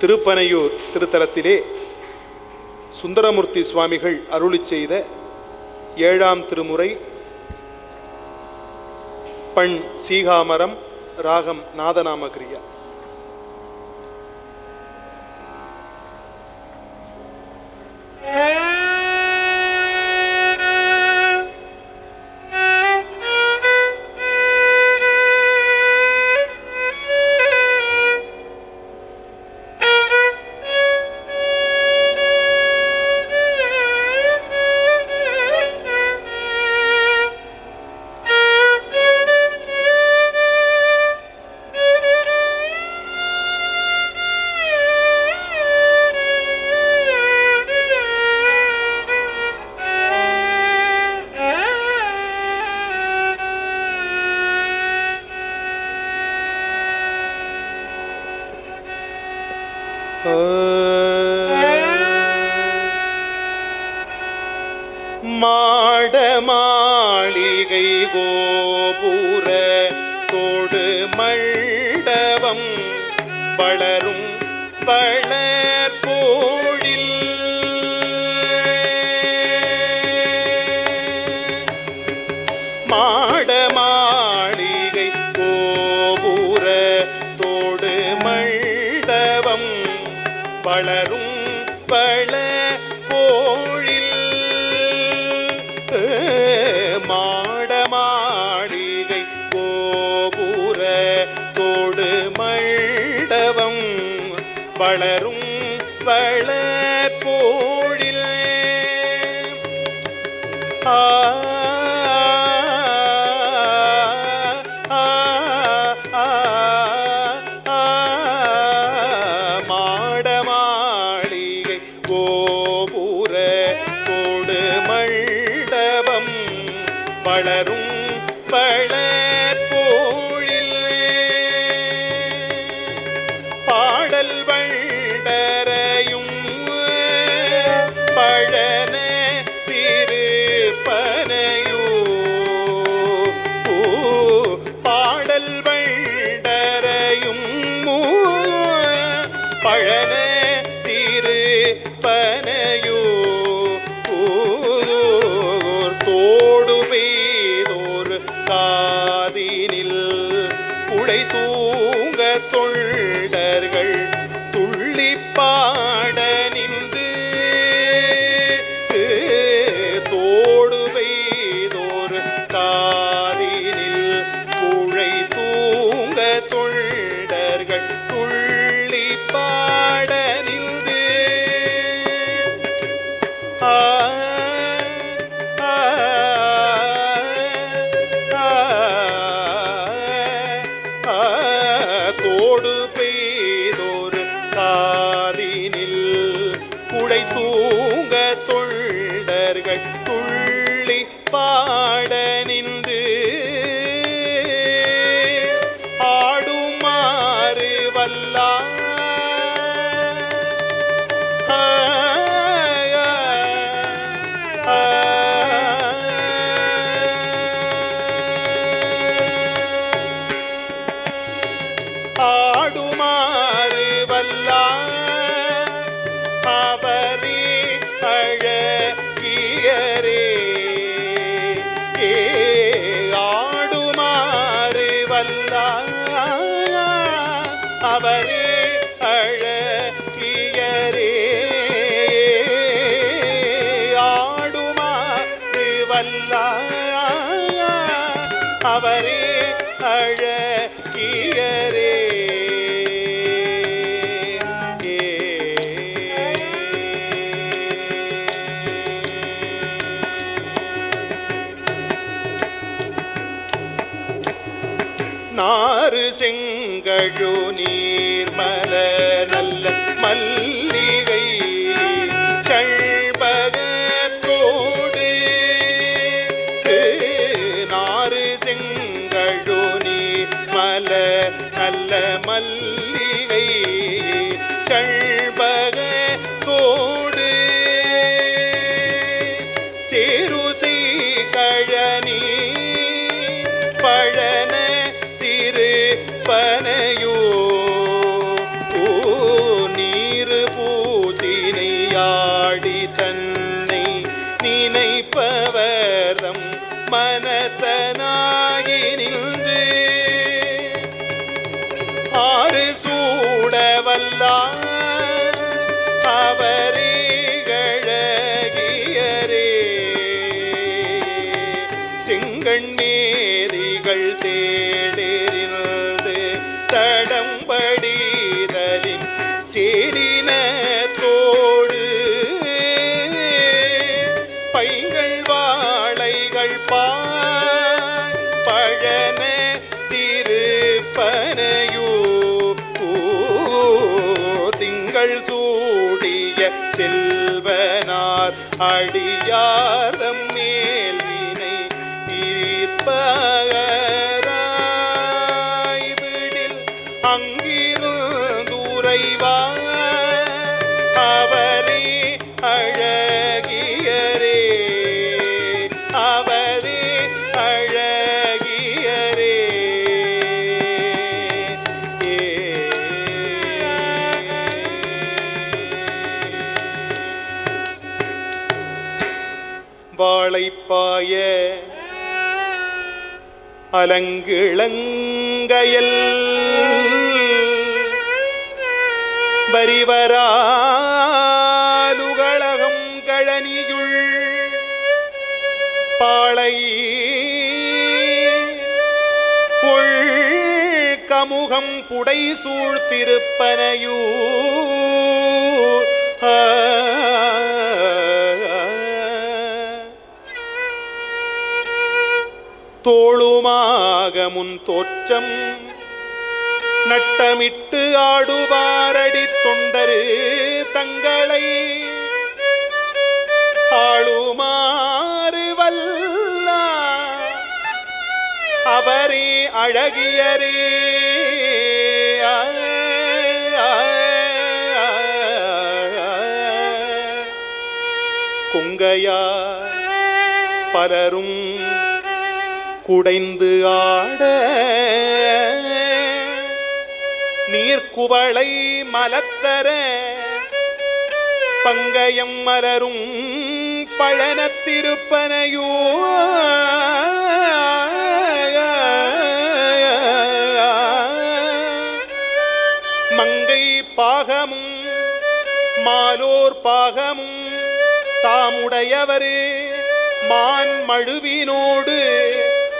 திருப்பனையூர் திருத்தலத்திலே சுந்தரமூர்த்தி சுவாமிகள் அருளி செய்த ஏழாம் திருமுறை பண் சீகாமரம் ராகம் நாதநாமகிரியா. மாளிகை கோபுர தோடு மண்டபம் வளரும் வளர் போழில் மாட மாளிகை கோபுர தோடு மண்டபம் வளரும் வள காதினில் குடை தூங்க தொண்ட அவரே அழகியரே fire. திங்கள் சூடிய செல்வனார் அடியாரம் அலங்கிழங்கயல் வரிவராலுகளகம் கழனியுள் பாளை கமுகம் புடை சூழ்த்திருப்பனையூ தோளுமாக முன் தோற்றம். நட்டமிட்டு ஆடுவாரடி தொண்டரு தங்களை. ஆளுமாறு வல்ல. அவரே அழகியரே. ஆ, பலரும் குடைந்து ஆட. நீர்க்குவளை மலத்தர பங்கயம் மலரும் பழனத்திருப்பனையோ மங்கை பாகமும் மாலோர் பாகமும் தாமுடையவரே மான் மழுவினோடு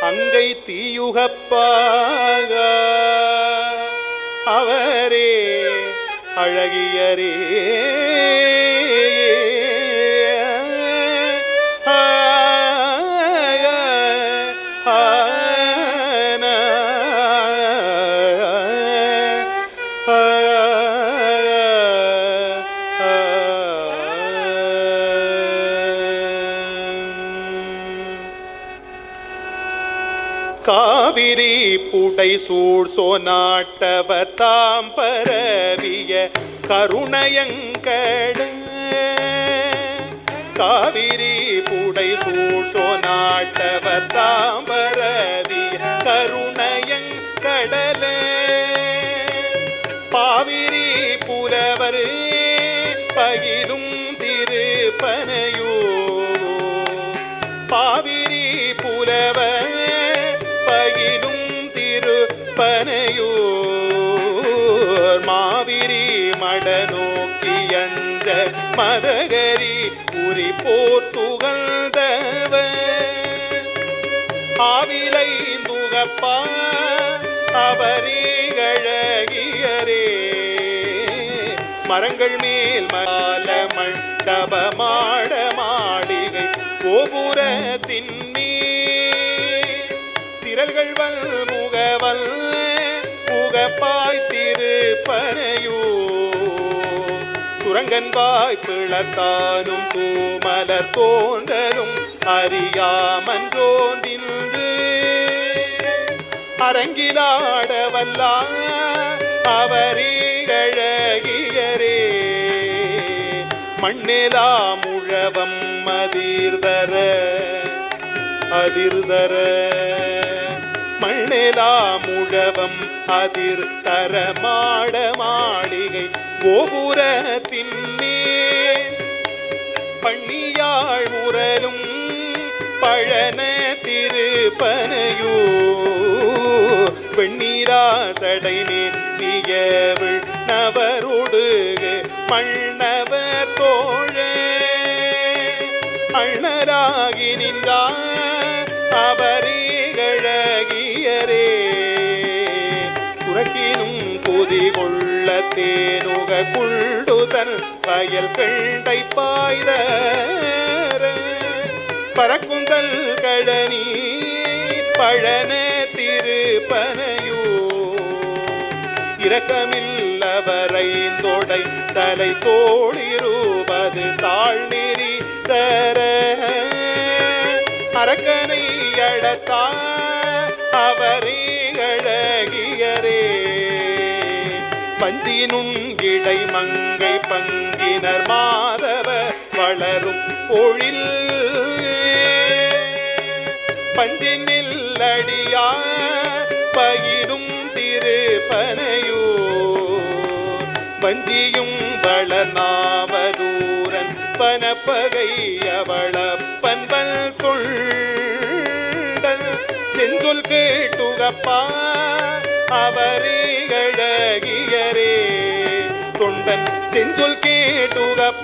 அங்கை தீயுகப்பாக. அவரே அழகியரே. காவிரி புடை சூழ் சோநாட்டவர் தாம் பரவிய கருணையங்கட. காவிரி புடை சூழ் சோநாட்டவர் தாம் பரவிய கருணயங்கடலே. பாவிரி புலவர் பகிலும் திருப்பனையோ மதகரி உரி போர்த்துகழ்ந்தவ ஆவிலை துகப்பா அவரீகழகியரே மரங்கள் மேல் மாலமள் தபமாட மாளிகை கோபுரத்தின் மேல். திரள்கள் வல் முகவல் முகப்பா துரங்கன்பாய் பிளத்தானும் தூமலர் தோன்றலும் அறியாமன்றோன்றின்று அரங்கிலாட வல்லா அவரே அழகியரே. மண்ணெலாம் உழவம் அதிர்தர அதிர்தர. மண்ணிலா முழவம் அதிர் தர மாட மாளிகை கோபுரத்தின் மேல் பண்ணியாழ் முரலும் பழன திருப்பனையோ திருப்பனையூ வெண்ணீராசடை மேவியவள் நவருடுகு மன்னவர் தோழ. அண்ணராகி நின்றார் அவரே கழகியரே. குறக்கினும் குதி தேனுக குள்ளுதல் வயல் கண்டை பாய்த பறக்குந்தல் கழனி பழன திருப்பனையோ இரக்கமில்லவரை தொடை தலை தோழிருபது தாழ்நெறி தர அரக்கனை அடத்தா அவரே அழகியரே. பஞ்சினுங்கிடை மங்கை பங்கினர் மாதவ வளரும் பொழில். பஞ்சினில்லடியா பயிரும் திருப்பனையோ பஞ்சியும் வளர்நாவதூரன் பனப்பகை அவளப்பன்பல் தொண்டல் செஞ்சொல் கேட்டுகப்பா அவரே அழகியரே தொண்டன் செஞ்சொல் கேட்டுகப்பாரவரே